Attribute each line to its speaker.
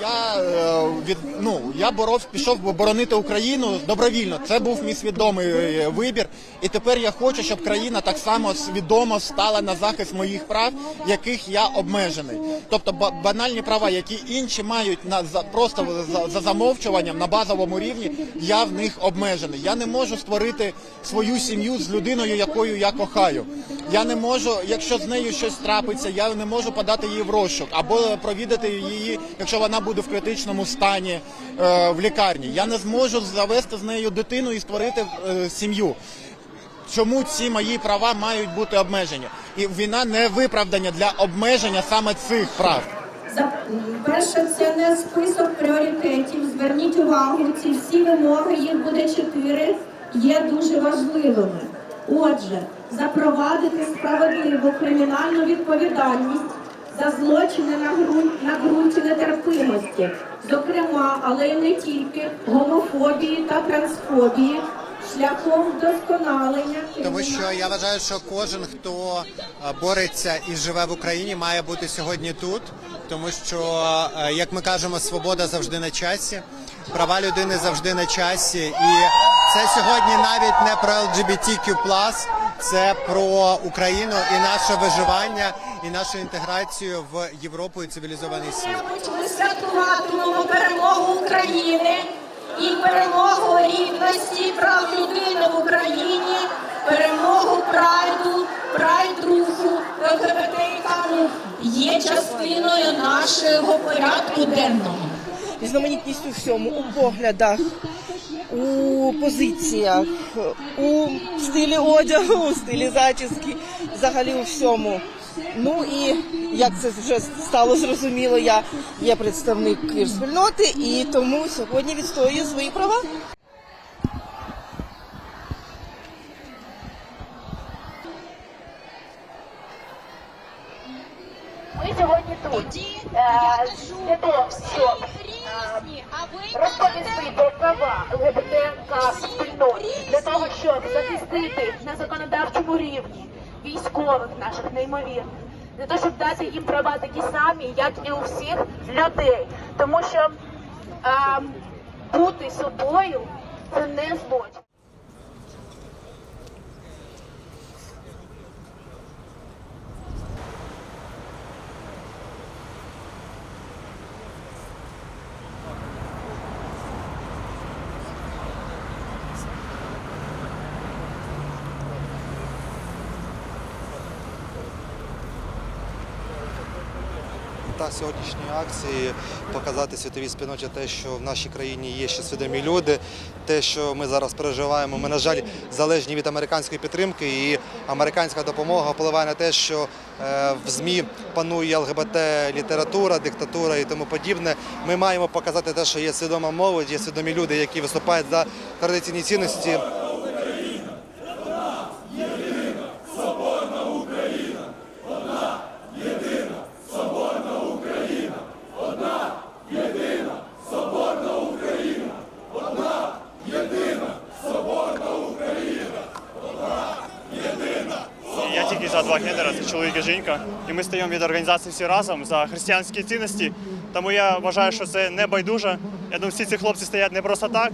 Speaker 1: Я е, від ну я боров, пішов боронити Україну добровільно. Це був мій свідомий е, вибір. І тепер я хочу, щоб країна так само свідомо стала на захист моїх прав, яких я обмежений. Тобто ба- банальні права, які інші мають на просто за, за замовчуванням на базовому рівні, я в них обмежений. Я не можу створити свою сім'ю з людиною, якою я кохаю. Я не можу, якщо з нею щось трапиться, я не можу подати її в розшук або провідати її, якщо вона буде в критичному стані е, в лікарні. Я не зможу завести з нею дитину і створити е, сім'ю. Чому ці мої права мають бути обмежені? І війна не виправдання для обмеження саме цих прав.
Speaker 2: За перше, це не список пріоритетів. Зверніть увагу, ці всі вимоги, їх буде чотири, є дуже важливими. Отже, запровадити справедливу кримінальну відповідальність за злочини на ґрунт на ґрунті нетерпимості, зокрема, але й не тільки гомофобії та трансфобії, шляхом вдосконалення
Speaker 3: Тому що я вважаю, що кожен, хто бореться і живе в Україні, має бути сьогодні тут, тому що, як ми кажемо, свобода завжди на часі, права людини завжди на часі, і це сьогодні навіть не про LGBTQ+, це про Україну і наше виживання, і нашу інтеграцію в Європу і цивілізований світ.
Speaker 2: Ми святкуватимемо перемогу України і перемогу рівності прав людини в Україні, перемогу прайду, прайд руху ЛГБТК є частиною нашого порядку денного.
Speaker 4: різноманітність у всьому, у поглядах, у позиціях, у стилі одягу, у стилі зачіски, взагалі у всьому. Ну і як це вже стало зрозуміло, я є представник квір-спільноти і тому сьогодні відстоюю свої права.
Speaker 5: Ми сьогодні тут. Е, для того, щоб е, розповісти про права ЛГБТК спільноти, для того, щоб захистити на законодавчому рівні військових наших неймовірних, для того, щоб дати їм права такі самі, як і у всіх людей. Тому що е, бути собою це не злочин.
Speaker 6: Та сьогоднішньої акції показати світовій спільноті те, що в нашій країні є ще свідомі люди, те, що ми зараз переживаємо. Ми, на жаль, залежні від американської підтримки, і американська допомога впливає на те, що е, в ЗМІ панує ЛГБТ література, диктатура і тому подібне. Ми маємо показати те, що є свідома молодь, є свідомі люди, які виступають за традиційні цінності.
Speaker 7: Тільки за два гендера, це чоловік і жінка. І ми стоїмо від організації всі разом за християнські цінності. Тому я вважаю, що це не байдуже. Я думаю, всі ці хлопці стоять не просто так.